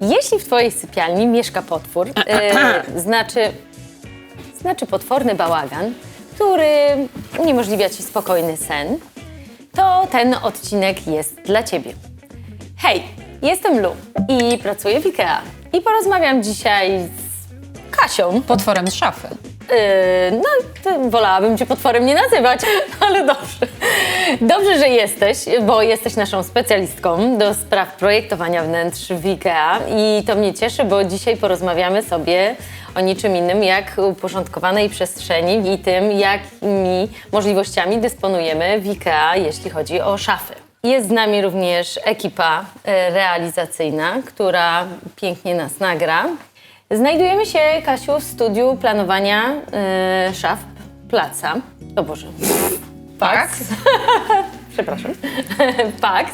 Jeśli w Twojej sypialni mieszka potwór, e, znaczy, znaczy potworny bałagan, który uniemożliwia Ci spokojny sen, to ten odcinek jest dla Ciebie. Hej, jestem Lu i pracuję w IKEA. I porozmawiam dzisiaj z Kasią. Potworem z szafy. Yy, no, wolałabym cię potworem nie nazywać, ale dobrze. Dobrze, że jesteś, bo jesteś naszą specjalistką do spraw projektowania wnętrz w IKEA i to mnie cieszy, bo dzisiaj porozmawiamy sobie o niczym innym jak uporządkowanej przestrzeni i tym, jakimi możliwościami dysponujemy w IKEA, jeśli chodzi o szafy. Jest z nami również ekipa e, realizacyjna, która pięknie nas nagra. Znajdujemy się, Kasiu, w studiu planowania y, szaf Placa. O Boże. Pax. Przepraszam. Pax.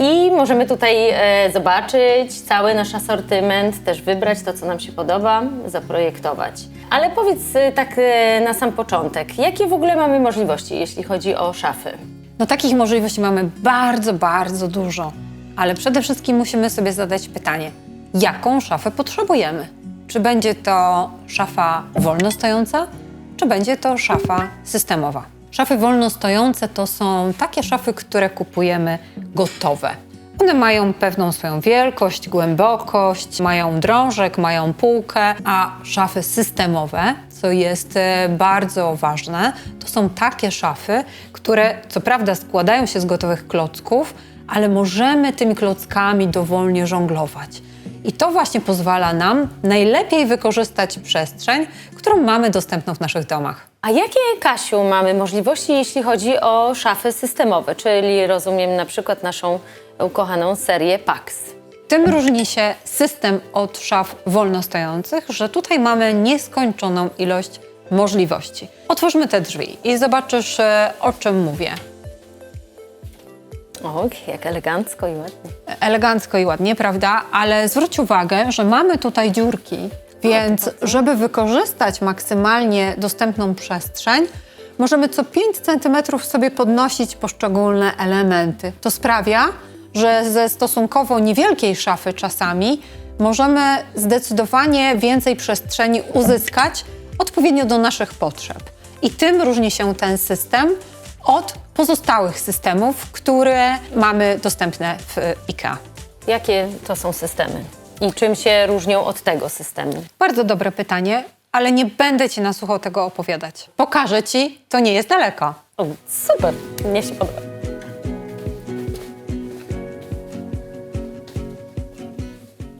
I możemy tutaj e, zobaczyć cały nasz asortyment, też wybrać to, co nam się podoba, zaprojektować. Ale powiedz e, tak e, na sam początek, jakie w ogóle mamy możliwości, jeśli chodzi o szafy? No takich możliwości mamy bardzo, bardzo dużo. Ale przede wszystkim musimy sobie zadać pytanie, jaką szafę potrzebujemy? Czy będzie to szafa wolno stojąca, czy będzie to szafa systemowa? Szafy wolno stojące to są takie szafy, które kupujemy gotowe. One mają pewną swoją wielkość, głębokość, mają drążek, mają półkę, a szafy systemowe, co jest e, bardzo ważne, to są takie szafy, które co prawda składają się z gotowych klocków, ale możemy tymi klockami dowolnie żonglować. I to właśnie pozwala nam najlepiej wykorzystać przestrzeń, którą mamy dostępną w naszych domach. A jakie, Kasiu, mamy możliwości, jeśli chodzi o szafy systemowe, czyli rozumiem na przykład naszą ukochaną serię Pax? Tym różni się system od szaf wolno stojących, że tutaj mamy nieskończoną ilość możliwości. Otwórzmy te drzwi i zobaczysz, e, o czym mówię. O, jak elegancko i ładnie. Elegancko i ładnie, prawda? Ale zwróć uwagę, że mamy tutaj dziurki, więc żeby wykorzystać maksymalnie dostępną przestrzeń, możemy co 5 cm sobie podnosić poszczególne elementy. To sprawia, że ze stosunkowo niewielkiej szafy czasami możemy zdecydowanie więcej przestrzeni uzyskać odpowiednio do naszych potrzeb. I tym różni się ten system od pozostałych systemów, które mamy dostępne w IKEA. Jakie to są systemy? I czym się różnią od tego systemu? Bardzo dobre pytanie, ale nie będę Ci na sucho tego opowiadać. Pokażę Ci, to nie jest daleko. O, super, mnie się podoba.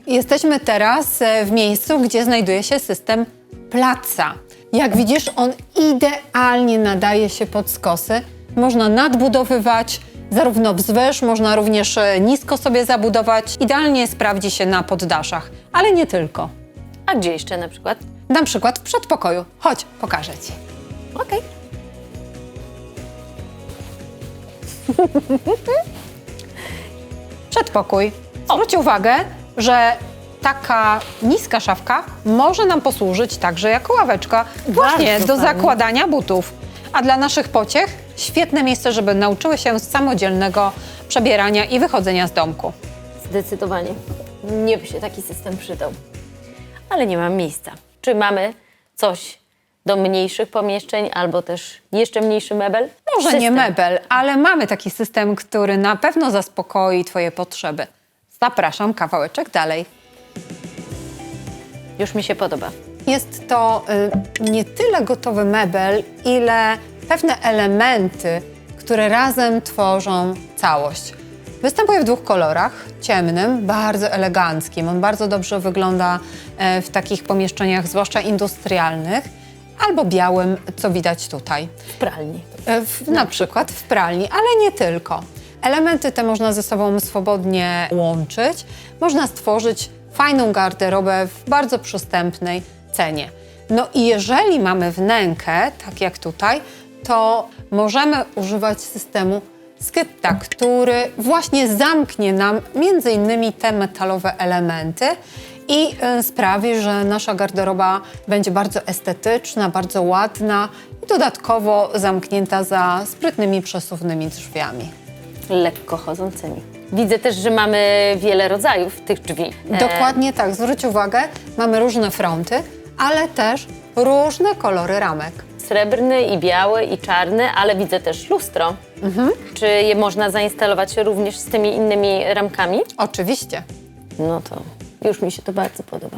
Jesteśmy teraz e, w miejscu, gdzie znajduje się system placa. Jak widzisz, on idealnie nadaje się pod skosy. Można nadbudowywać zarówno wzwyż, można również e, nisko sobie zabudować. Idealnie sprawdzi się na poddaszach, ale nie tylko. A gdzie jeszcze na przykład? Na przykład w przedpokoju. Chodź, pokażę Ci. Okej. Przedpokój. Zwróć uwagę, że taka niska szafka może nam posłużyć także jako ławeczka właśnie do fajnie. zakładania butów. A dla naszych pociech świetne miejsce, żeby nauczyły się samodzielnego przebierania i wychodzenia z domku. Zdecydowanie. Nie by się taki system przydał. Ale nie mam miejsca. Czy mamy coś do mniejszych pomieszczeń albo też jeszcze mniejszy mebel? Może nie System. mebel, ale mamy taki system, który na pewno zaspokoi Twoje potrzeby. Zapraszam kawałeczek dalej. Już mi się podoba. Jest to y, nie tyle gotowy mebel, ile pewne elementy, które razem tworzą całość. Występuje w dwóch kolorach: ciemnym, bardzo eleganckim. On bardzo dobrze wygląda e, w takich pomieszczeniach, zwłaszcza industrialnych, albo białym, co widać tutaj. W pralni. E, W, na przykład w pralni, ale nie tylko. Elementy te można ze sobą swobodnie łączyć. Można stworzyć fajną garderobę w bardzo przystępnej cenie. No i jeżeli mamy wnękę, tak jak tutaj, to możemy używać systemu Skytta, który właśnie zamknie nam między innymi te metalowe elementy i y, sprawi, że nasza garderoba będzie bardzo estetyczna, bardzo ładna i dodatkowo zamknięta za sprytnymi, przesuwnymi drzwiami. Lekko chodzącymi. Widzę też, że mamy wiele rodzajów tych drzwi. E, Dokładnie tak, zwróć uwagę, mamy różne fronty, ale też różne kolory ramek. Srebrny i biały i czarny, ale widzę też lustro. Czy je można zainstalować również z tymi innymi ramkami? Oczywiście. No to już mi się to bardzo podoba.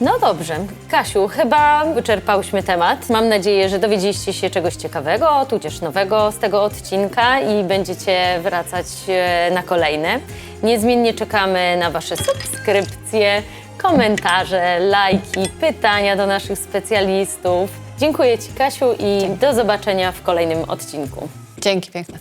No dobrze, Kasiu, chyba wyczerpałyśmy temat. Mam nadzieję, że dowiedzieliście się czegoś ciekawego, tudzież nowego z tego odcinka i będziecie wracać e, na kolejne. Niezmiennie czekamy na Wasze subskrypcje, komentarze, lajki, pytania do naszych specjalistów. Dziękuję Ci, Kasiu, i do zobaczenia w kolejnym odcinku. Dzięki piękne.